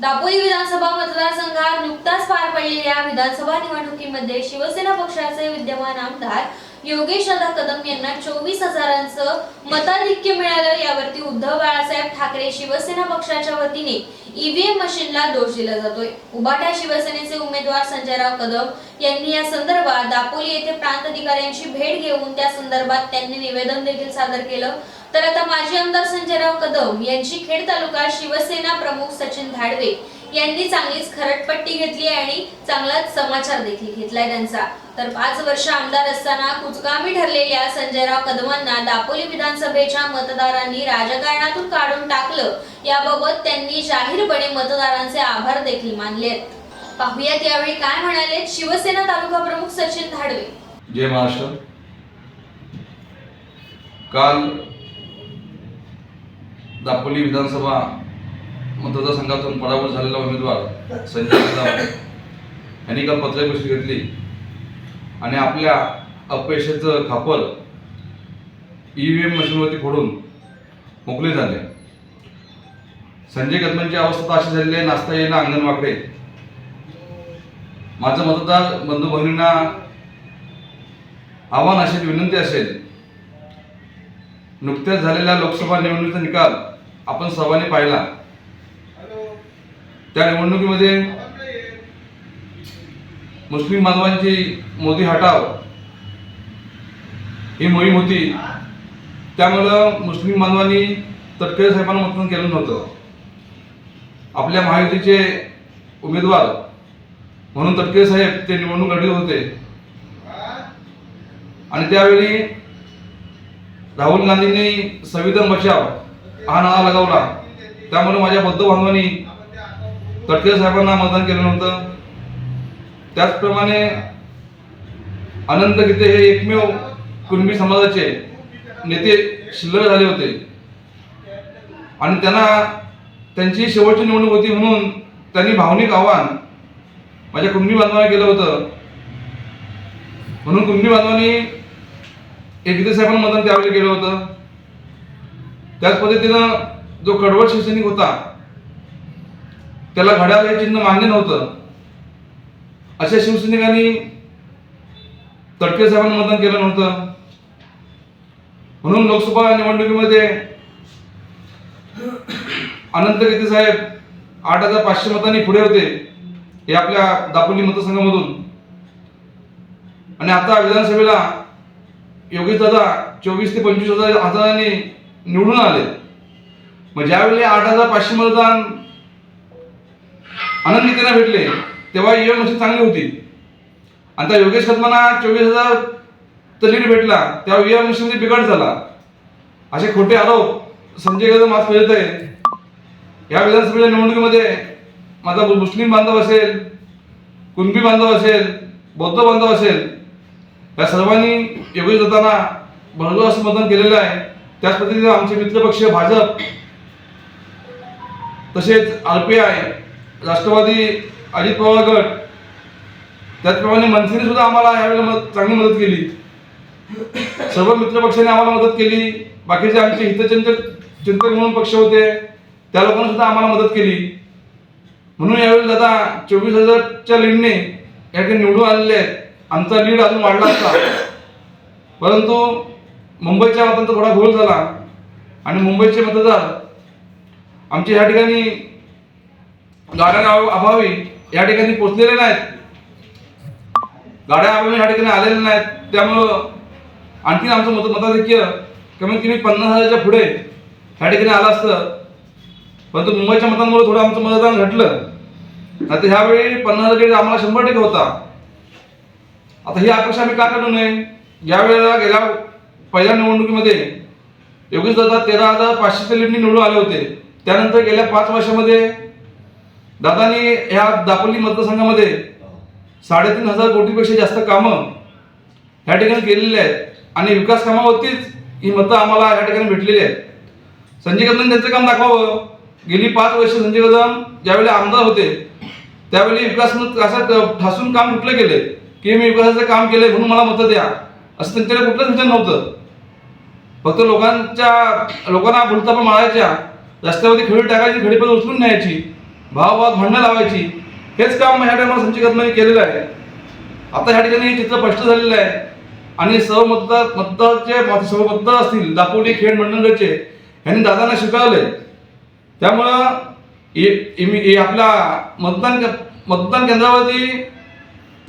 दापोली विधानसभा मतदारसंघात नुकताच पार पडलेल्या विधानसभा निवडणुकीमध्ये शिवसेना पक्षाचे विद्यमान आमदार योगेश दादा कदम यांना चोवीस हजारांचं मताधिक्य मिळालं. यावरती उद्धव बाळासाहेब ठाकरे शिवसेना पक्षाच्या वतीने ईव्हीएम मशीनला दोष दिला जातोय. उभाट्या शिवसेनेचे उमेदवार संजयराव कदम यांनी या संदर्भात दापोली येथे प्रांत अधिकाऱ्यांची भेट घेऊन त्या संदर्भात त्यांनी निवेदन देखील सादर केलं. तर आता माजी आमदार संजयराव कदम यांची खेड तालुका शिवसेना प्रमुख सचिन धाडवे यांनी चांगलीच खरटपट्टी घेतली आणि चांगलाच समाचार देखील घेतलाय त्यांचा. तर पाच वर्ष आमदार असताना कुचकामी ठरलेल्या संजयराव कदमांना दापोली विधानसभेच्या मतदारांनी राजकारणातून काढून टाकलं. याबाबत त्यांनी जाहीरपणे मतदारांचे आभार देखील मानले आहेत. पाहुयात यावेळी काय म्हणाले शिवसेना तालुका प्रमुख सचिन धाडवे. जय महाराष्ट्र. काल दापोली विधानसभा मतदारसंघातून पराभूत झालेला उमेदवार संजय कदम यांनी काल पत्रपरिषद घेतली. आणि आपल्या अपयशाचं खापर ई व्ही एम मशीनवरती फोडून मोकळे झाले. संजय कदमांची अवस्था तर अशी झालेली आहे नाचता येणं अंगण वाकडे. माझं मतदार बंधू भगिनींना आव्हान असेल विनंती असेल. नुकत्याच झालेल्या लोकसभा निवडणुकीचा निकाल आपण सर्वांनी पाहिला. त्या निवडणुकीमध्ये मुस्लिम बांधवांची मोदी हटाव ही मोहीम होती. त्यामुळं मुस्लिम बांधवांनी तटकरे साहेबांना मतदान केलं नव्हतं. आपल्या महायुतीचे उमेदवार म्हणून तटकरे साहेब ते निवडणूक लढीत होते. आणि त्यावेळी राहुल गांधींनी संविधान बचाव हा नारा लगावला. त्यामुळे माझ्या बौद्ध बांधवांनी तटकरे साहेबांना मतदान केलं नव्हतं त्याचप्रमाणे अनंत गीते हे एकमेव कुणबी समाजाचे नेते शिल्लक झाले होते. आणि त्यांना त्यांची शेवटची निवडणूक होती म्हणून त्यांनी भावनिक आव्हान माझ्या कुणबी बांधवांना केलं होतं. म्हणून कुणबी बांधवांनी एकते साहेबांना मतदान त्यावेळी केलं होतं. त्याच पद्धतीनं जो कडवट शिवसैनिक होता त्याला घड्याळ हे चिन्ह मान्य नव्हतं. अशा शिवसैनिकांनी तडके साहेबांना मतदान केलं नव्हतं. म्हणून लोकसभा निवडणुकीमध्ये अनंत गीते साहेब आठ हजार पाचशे मतांनी पुढे होते हे आपल्या दापोली मतदारसंघामधून. आणि आता विधानसभेला योगेश दादा चोवीस ते पंचवीस हजार हजारांनी निवडून आले. मग ज्यावेळी आठ हजार पाचशे मतदान आनंदीतेला भेटले तेव्हा ईव्हीएम मशीन चांगली होती. आणि त्या योगेश खतमाना चोवीस हजार तर लीड भेटला तेव्हा ईव्हीएम मशीनमध्ये बिघाड झाला. असे खोटे आरोप संजय कदम आज फिरत आहे. या विधानसभेच्या निवडणुकीमध्ये माझा मुस्लिम बांधव असेल कुणबी बांधव असेल बौद्ध बांधव असेल या सर्वांनी योगेश दत्तांना भरघोस असं मतदान केलेलं आहे. त्याच पद्धतीने आमचे मित्रपक्ष भाजप तसेच R P I Rashtravadi Ajit Pawar गट त्याचप्रमाणे मनसेने सुद्धा आम्हाला यावेळेला मदत चांगली मदत केली. सर्व मित्रपक्षाने आम्हाला मदत केली. बाकीचे आमचे हितचिंतक चिंतक म्हणून पक्ष होते त्या लोकांनी सुद्धा आम्हाला मदत केली. म्हणून यावेळी दादा चोवीस हजारच्या लीडने या ठिकाणी निवडून आलेले आहेत. आमचा लीड अजून वाढला असता. परंतु मुंबईच्या मतांचा थोडा घोळ झाला. आणि मुंबईचे मतदार आमचे ह्या ठिकाणी गाड्या अभावी या ठिकाणी पोचलेले नाहीत. गाड्या अभावी ह्या ठिकाणी आलेले नाहीत. त्यामुळं आणखीन आमचं मत मताधिक्य कमीत कमी पन्नास हजारच्या पुढे ह्या ठिकाणी आलं असतं. परंतु मुंबईच्या मतांमुळे थोडं आमचं मतदान घटलं. आता ह्यावेळी पन्नास हजार लीड आम्हाला शंभर टक्के होता. आता ही अपेक्षा आम्ही का करू नये? यावेळेला गेल्या पहिल्या निवडणुकीमध्ये योगेश दादा तेरा हजार पाचशेच्या लीडनी निवडून आले होते. त्यानंतर गेल्या पाच वर्षामध्ये दादानी ह्या दापोली मतदारसंघामध्ये साडेतीन हजार कोटीपेक्षा जास्त कामं ह्या ठिकाणी केलेली आहेत. आणि विकास कामावरतीच ही मतं आम्हाला ह्या ठिकाणी भेटलेली आहेत. संजय कदम त्यांचं काम दाखवावं. गेली पाच वर्ष संजय कदम ज्यावेळी आमदार होते त्यावेळी विकास असं ठासून काम कुठलं गेले की मी विकासाचं काम केलंय म्हणून मला मतं द्या. असं त्यांच्याकडे कुठलंच विचार नव्हतं. फक्त लोकांच्या लोकांना बोलता पण मारायच्या रस्त्यावरती खडी टाकायची खडी पण उचलून न्यायची भावाभावात भांडणं लावायची हेच काम ह्या टायमाला संजय कदमांनी केलेलं आहे. आता ह्या ठिकाणी हे चित्र स्पष्ट झालेलं आहे. आणि सर्व मतदार मतदारचे सर्व मतदार असतील दापोली खेड मंडळचे यांनी दादांना शिकवले त्यामुळं हे- मी- आपल्या मतदान मतदान केंद्रावरती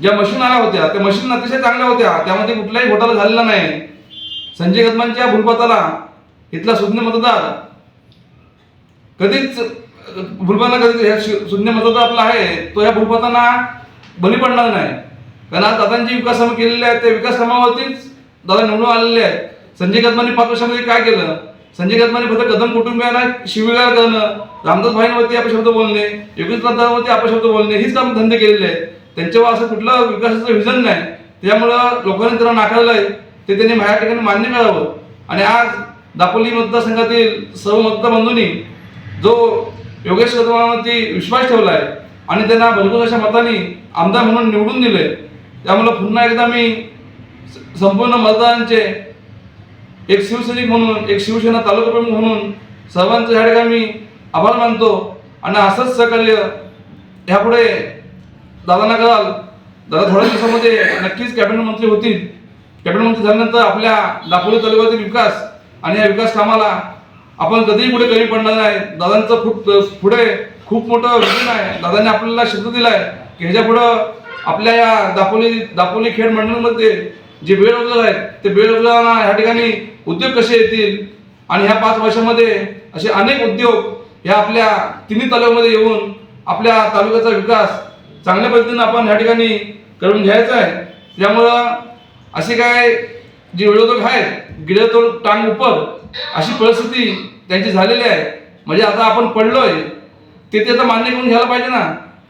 ज्या मशीन आल्या होत्या त्या मशीन अतिशय चांगल्या होत्या. त्यामध्ये कुठलाही घोटाळा झालेला नाही. संजय कदमांच्या भूलपाताला इथला सुज्ञ मतदार कधीच भूलपणा कधीच ह्या शून्य मतदार आपला आहे तो ह्या भूलपातांना बली पडणार नाही. कारण आज दादांची विकास कामं केलेली आहेत त्या विकास कामावरतीच दादा निवडून आलेले आहेत. संजय कदमांनी पाच वर्षामध्ये काय केलं? संजय कदमांनी फक्त कदम कुटुंबियांना शिवीगाळ करणं रामदास भाईंवरती अपशब्द बोलणे योगेशवरती अपशब्द बोलणे हीच काम धंदे केलेले आहेत. त्यांच्यावर असं कुठलं विकासाचं विजन नाही. त्यामुळं लोकांनी त्यांना नाकारलं आहे ते त्यांनी माझ्या ठिकाणी मान्य मिळावं. आणि आज दापोली मतदारसंघातील सर्व मतदारबंधूंनी जो योगेश कदमावरती विश्वास ठेवला आहे आणि त्यांना भरपूर अशा मतांनी आमदार म्हणून निवडून दिले त्यामुळं पुन्हा एकदा मी संपूर्ण मतदारांचे एक शिवसैनिक म्हणून एक शिवसेना तालुका प्रमुख म्हणून सर्वांचं ह्या ठिकाणी मी आभार मानतो. आणि असंच सहकार्य ह्यापुढे दादांना कराल दादा थोड्या दिवसामध्ये नक्कीच कॅबिनेट मंत्री होतील. कॅबिनेट मंत्री झाल्यानंतर आपल्या दापोली तालुक्यातील विकास आणि या विकास कामाला आपण कधीही पुढे कमी पडणार नाही. दादांचं खूप पुढे खूप मोठं विजन आहे. दादांनी आपल्याला शब्द दिलाय की ह्याच्या पुढं आपल्या या दापोली दापोली खेड मंडळामध्ये जे बेरोजगार आहेत ते बेरोजगारांना ह्या ठिकाणी उद्योग कसे येतील? आणि ह्या पाच वर्षामध्ये असे अनेक उद्योग ह्या आपल्या तिन्ही तालुक्यामध्ये येऊन आपल्या तालुक्याचा विकास चांगल्या पद्धतीने आपण ह्या ठिकाणी करून घ्यायचा आहे. त्यामुळं असे काय जे विरोधक आहेत गिळे तो टांग उपर अशी परिस्थिती त्यांची झालेली आहे. म्हणजे आता आपण पडलोय ते ते आता मान्य करून घ्यायला पाहिजे ना.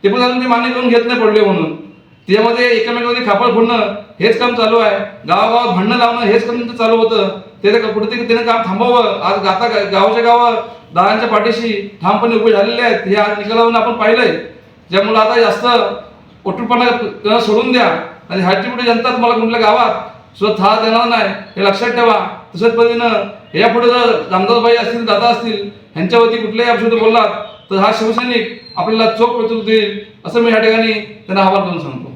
ते पण अजून ते मान्य करून घेत नाही पडले म्हणून. त्याच्यामध्ये एकमेकांमध्ये खापड फोडणं हेच काम चालू आहे. गावागावात भांडणं लावणं हेच काम त्यांचं चालू होतं. ते तर कुठेतरी त्यानं काम थांबवावं आज आता गावाच्या गावं दहाच्या पाठीशी ठामपणे उभे झालेले आहेत. हे आज निकालावरून आपण पाहिलंय. ज्यामुळे आता जास्त ओटूपणा सोडून द्या आणि ह्याची पुढे जनता तुम्हाला कुठल्या गावात सुद्धा थाळ देणार नाही. हे लक्षात ठेवा. तसंच पद्धतीनं यापुढे जर रामदासबाई असतील दादा असतील ह्यांच्यावरती कुठल्याही अपशब्द बोललात तर हा शिवसैनिक आपल्याला चोख प्रत्युत्तर देईल असं मी या ठिकाणी त्यांना आवाहन करून सांगतो.